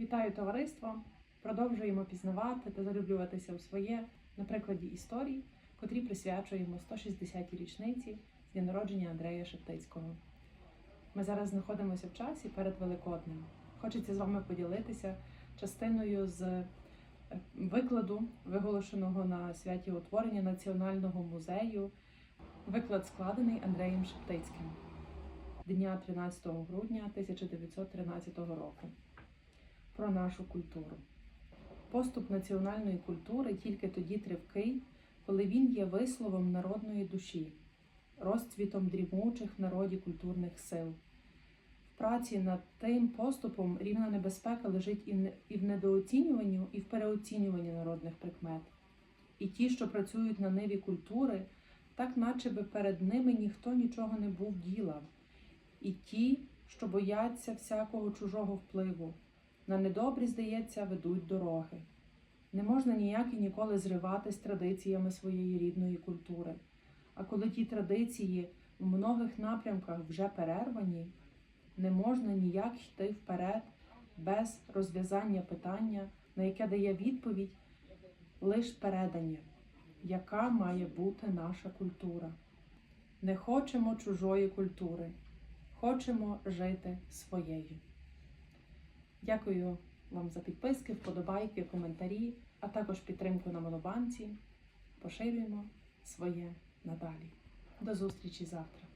Вітаю товариство! Продовжуємо пізнавати та залюблюватися у своє на прикладі історій, котрі присвячуємо 160-й річниці з дня народження Андрея Шептицького. Ми зараз знаходимося в часі перед Великоднем. Хочеться з вами поділитися частиною з е, викладу, виголошеного на святі утворення Національного музею. Виклад складений Андреєм Шептицьким дня 13 грудня 1913 року про нашу культуру. Поступ національної культури тільки тоді тривкий, коли він є висловом народної душі, розцвітом дрімучих в народі культурних сил. В праці над тим поступом рівна небезпека лежить і в недооцінюванні, і в переоцінюванні народних прикмет. І ті, що працюють на ниві культури, так наче би перед ними ніхто нічого не був діла. І ті, що бояться всякого чужого впливу, на недобрі, здається, ведуть дороги. Не можна ніяк і ніколи зривати з традиціями своєї рідної культури. А коли ті традиції в многих напрямках вже перервані, не можна ніяк йти вперед без розв'язання питання, на яке дає відповідь лише передання, яка має бути наша культура. Не хочемо чужої культури, хочемо жити своєю. Дякую вам за підписки, вподобайки, коментарі, а також підтримку на Монобанці. Поширюємо своє надалі. До зустрічі завтра.